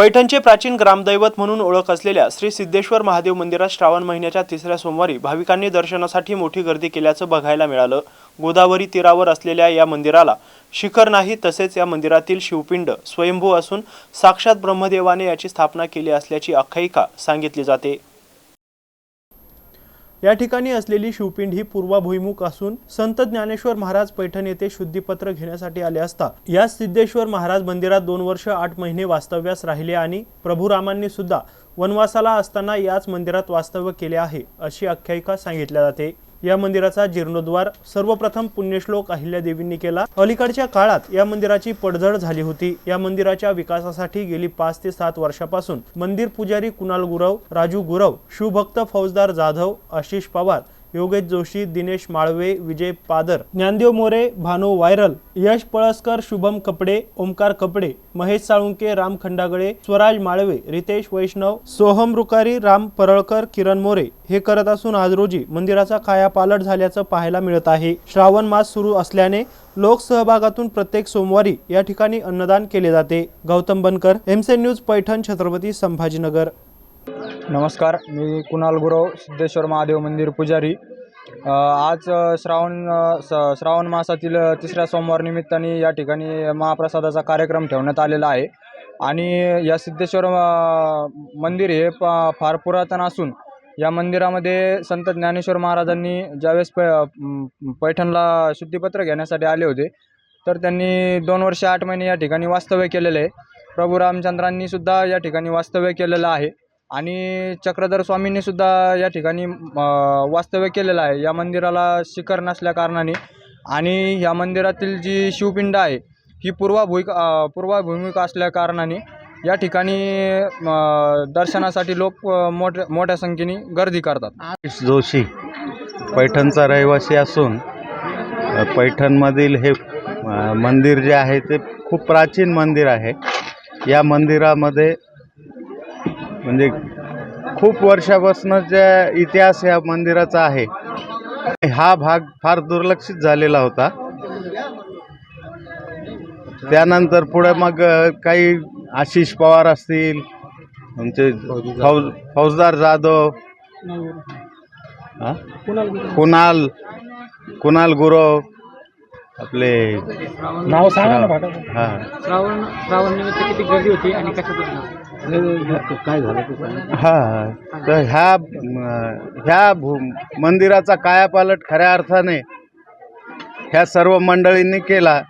पैठणचे प्राचीन ग्रामदैवत म्हणून ओळख असलेल्या श्री सिद्धेश्वर महादेव मंदिरात श्रावण महिन्याच्या तिसऱ्या सोमवारी भाविकांनी दर्शनासाठी मोठी गर्दी केल्याचं बघायला मिळालं. गोदावरी तीरावर असलेल्या या मंदिराला शिखर नाही तसेच या मंदिरातील शिवपिंड स्वयंभू असून साक्षात ब्रह्मदेवाने याची स्थापना केली असल्याची आख्यायिका सांगितली जाते. या ठिकाणी असलेली शिवपिंड ही पूर्वाभुईमुख असून संत ज्ञानेश्वर महाराज पैठण येथे शुद्धीपत्र घेण्यासाठी आले असता या सिद्धेश्वर महाराज मंदिरात दोन वर्ष आठ महिने वास्तव्यास राहिले आणि प्रभुरामांनी सुद्धा वनवासाला असताना याच मंदिरात वास्तव्य केले आहे अशी आख्यायिका सांगितल्या जाते. या मंदिराचा जीर्णोद्वार सर्वप्रथम पुण्यश्लोक अहिल्यादेवींनी केला. अलीकडच्या काळात या मंदिराची पडझड झाली होती. या मंदिराच्या विकासासाठी गेली पाच ते सात वर्षापासून मंदिर पुजारी कुणाल गुरव राजू गुरव शिवभक्त फौजदार जाधव आशिष पवार योगेश जोशी दिनेश माळवे विजय पादर ज्ञानदेव मोरे भानू व्हायरल यश पळसकर शुभम कपडे ओमकार कपडे महेश साळुंके राम खंडागळे स्वराज माळवे रितेश वैष्णव सोहम रुकारी राम परळकर किरण मोरे. हे करत असून आज रोजी मंदिराचा कायापालट झाल्याचं पाहायला मिळत आहे. श्रावण मास सुरू असल्याने लोकसहभागातून प्रत्येक सोमवारी या ठिकाणी अन्नदान केले जाते. गौतम बनकर एमसे न्यूज पैठण छत्रपती संभाजीनगर. नमस्कार मी कुणाल गुरव सिद्धेश्वर महादेव मंदिर पुजारी. आज श्रावण स- श्रावण मासातील तिसऱ्या सोमवार निमित्ताने या ठिकाणी महाप्रसादाचा कार्यक्रम ठेवण्यात आलेला आहे. आणि या सिद्धेश्वर मंदिर हे प फार पुरातन असून या मंदिरामध्ये संत ज्ञानेश्वर महाराजांनी ज्यावेळेस प पैठणला शुद्धीपत्र घेण्यासाठी आले होते तर त्यांनी दोन वर्ष आठ महिने या ठिकाणी वास्तव्य केलेले आहे. प्रभू रामचंद्रांनी सुद्धा या ठिकाणी वास्तव्य केलेलं आहे. आणि चक्रधर स्वामींनी सुद्धा या ठिकाणी वास्तव्य केलेलं आहे. या मंदिराला शिखर नसल्या कारणाने आणि या मंदिरातील जी शिवपिंड आहे ही पूर्वाभूई अ, पूर्वाभूमिक असल्या कारणाने या ठिकाणी दर्शनासाठी लोक मोठ्या मोठ्या संख्येने गर्दी करतात. जोशी पैठणचा रहिवासी असून पैठणमधील हे मंदिर जे आहे ते खूप प्राचीन मंदिर आहे. या मंदिरामध्ये म्हणजे खूप वर्षापासूनचा इतिहास या मंदिराचा आहे. हा भाग फार दुर्लक्षित झालेला होता. त्यानंतर पुढे मग काही आशिष पवार असतील आमचे फौज फौजदार जाधव हा? कुणाल कुणाल गुरव आपले नाव हा. श्रावण श्रावण निमित्त किती गर्दी होती आणि काय झालं हा तर ह्या म, ह्या भू मंदिराचा कायापालट खऱ्या अर्थाने ह्या सर्व मंडळींनी केला.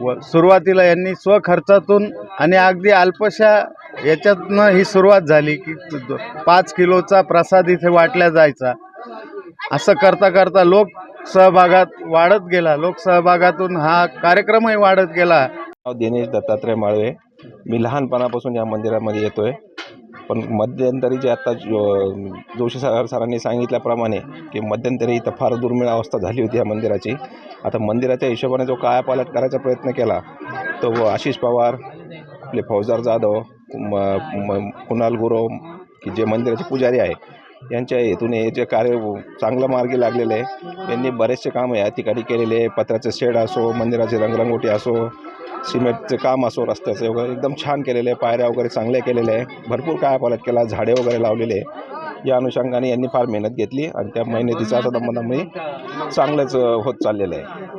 व सुरुवातीला यांनी स्वखर्चातून आणि अगदी अल्पशा याच्यातनं ही सुरुवात झाली की द- पाच किलोचा प्रसाद इथे वाटला जायचा. असं करता करता लोक सहभागात वाढत गेला. लोकसहभागातून हा कार्यक्रमही वाढत गेला. दिनेश दत्तात्रय माळवे. मी लहानपणापासून या मंदिरामध्ये येतो आहे पण मध्यंतरी जे आत्ता जो- जोशी सर सरांनी सांगितल्याप्रमाणे की मध्यंतरी इथं फार दुर्मिळ अवस्था झाली होती या मंदिराची. आता मंदिराच्या हिशोबाने जो कायापालट करायचा प्रयत्न केला तो आशिष पवार आपले फौजदार जाधव म- कुणाल गुरव की जे मंदिराचे पुजारी आहे यांच्या हेतून हे जे कार्य चांगलं मार्गी लागलेलं आहे. यांनी बरेचसे कामं या ठिकाणी केलेले आहे. पत्राचे शेड असो मंदिराची रंगरंगोटी असो सिमेंटचे काम असो रस्त्याचे वगैरे एकदम छान केलेले आहे. पायऱ्या वगैरे चांगल्या केलेल्या आहे. भरपूर कायापालट केला झाडे वगैरे लावलेले आहे. या अनुषंगाने यांनी फार मेहनत घेतली आणि त्या मेहनतीचा आता दमदमही चांगलंच होत चाललेलं आहे.